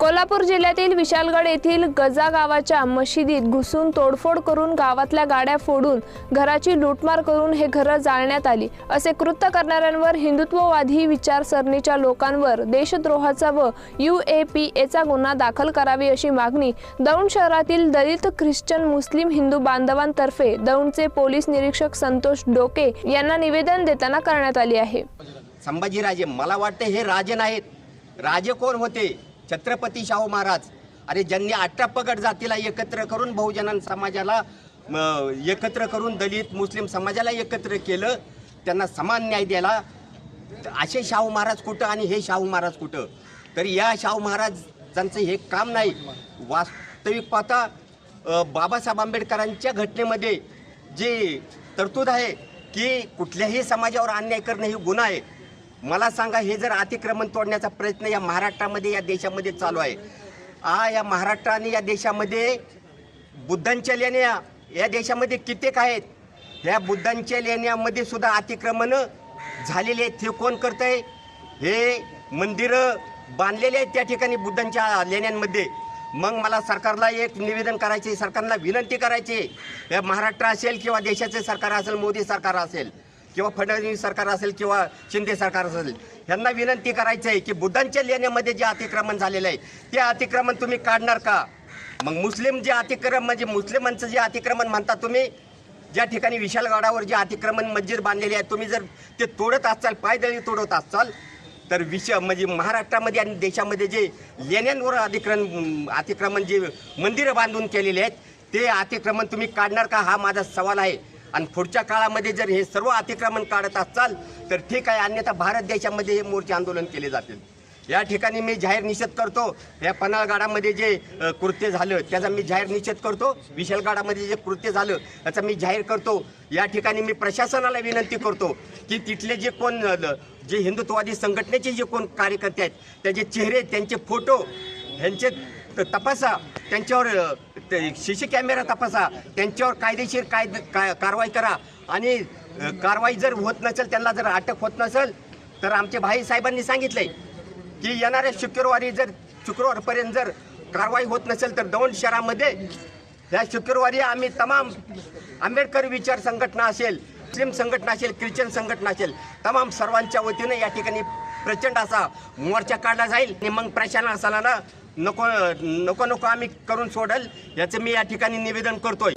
कोल्हापूर जिल्ह्यातील विशालगड येथील गजा गावाच्या मशिदीत घुसून तोडफोड करून गावातल्या गाड्या फोडून घराची लूटमार करून हे घरं जाळण्यात आली. असे कृत्य करणाऱ्यांवर हिंदुत्ववादी विचारसरणीच्या लोकांवर देशद्रोहाचा व यू ए पी एचा गुन्हा दाखल करावी अशी मागणी दौंड शहरातील दलित ख्रिश्चन मुस्लिम हिंदू बांधवांतर्फे दौंडचे पोलीस निरीक्षक संतोष डोके यांना निवेदन देताना करण्यात आली आहे. संभाजीराजे मला वाटते हे राजे नाहीत. राजे कोण होते? छत्रपती शाहू महाराज. अरे ज्यांनी अठरा जातीला एकत्र करून बहुजन समाजाला एकत्र करून दलित मुस्लिम समाजाला एकत्र केलं त्यांना समान न्याय द्यायला असे शाहू महाराज कुठं आणि हे शाहू महाराज कुठं? तर या शाहू महाराजांचं हे काम नाही. वास्तविक पाहता बाबासाहेब आंबेडकरांच्या घटनेमध्ये जी तरतूद आहे की कुठल्याही समाजावर अन्याय करणं ही गुन्हा आहे. मला सांगा हे जर अतिक्रमण तोडण्याचा प्रयत्न या महाराष्ट्रामध्ये या देशामध्ये चालू आहे आ या महाराष्ट्र आणि या देशामध्ये बुद्धांच्या लेण्या या देशामध्ये कित्येक आहेत ह्या बुद्धांच्या लेण्यामध्ये सुद्धा अतिक्रमण झालेले आहेत हे कोण करत आहे हे मंदिरं बांधलेले आहेत त्या ठिकाणी बुद्धांच्या लेण्यांमध्ये मग मला सरकारला एक निवेदन करायचे सरकारला विनंती करायची या महाराष्ट्र असेल किंवा देशाचे सरकार असेल मोदी सरकार असेल किंवा फडणवीस सरकार असेल किंवा शिंदे सरकार असेल यांना विनंती करायची आहे की बुद्धांच्या लेण्यामध्ये जे अतिक्रमण झालेलं आहे ते अतिक्रमण तुम्ही काढणार का? मग मुस्लिम जे अतिक्रमण म्हणजे मुस्लिमांचं जे अतिक्रमण म्हणता तुम्ही ज्या ठिकाणी विशालगडावर जे अतिक्रमण मस्जिद बांधलेली आहे तुम्ही जर ते तोडत असाल पायदळी तोडत असाल तर विष म्हणजे महाराष्ट्रामध्ये आणि देशामध्ये जे लेण्यांवर अतिक्रमण अतिक्रमण जे मंदिरं बांधून केलेले आहेत ते अतिक्रमण तुम्ही काढणार का? हा माझा सवाल आहे. आणि पुढच्या काळामध्ये जर हे सर्व अतिक्रमण काढत असाल तर ठीक आहे अन्यथा भारत देशामध्ये हे मोर्चे आंदोलन केले जातील. या ठिकाणी मी जाहीर निषेध करतो या पन्हाळगाडामध्ये जे कृत्य झालं त्याचा मी जाहीर निषेध करतो. विशालगाडामध्ये जे कृत्य झालं त्याचा मी जाहीर करतो. या ठिकाणी मी प्रशासनाला विनंती करतो की तिथले जे कोण जे हिंदुत्ववादी संघटनेचे जे कोण कार्यकर्ते आहेत त्याचे चेहरे त्यांचे फोटो ह्यांचे तपासा. त्यांच्यावर सी ते कॅमेरा तपासा. त्यांच्यावर कायदेशीर कायद काय कारवाई करा. आणि कारवाई जर होत नसेल त्यांना जर अटक होत नसेल तर आमचे भाई साहेबांनी सांगितले की येणाऱ्या शुक्रवारी जर शुक्रवारपर्यंत जर कारवाई होत नसेल तर दौंड शहरामध्ये ह्या शुक्रवारी आम्ही तमाम आंबेडकर विचार संघटना असेल मुस्लिम संघटना असेल ख्रिश्चन संघटना असेल तमाम सर्वांच्या वतीनं या ठिकाणी प्रचंड असा मोर्चा काढला जाईल. आणि मग प्रशासनाला नको नको नको आम्ही करून सोडल. याचं मी या ठिकाणी निवेदन करतोय.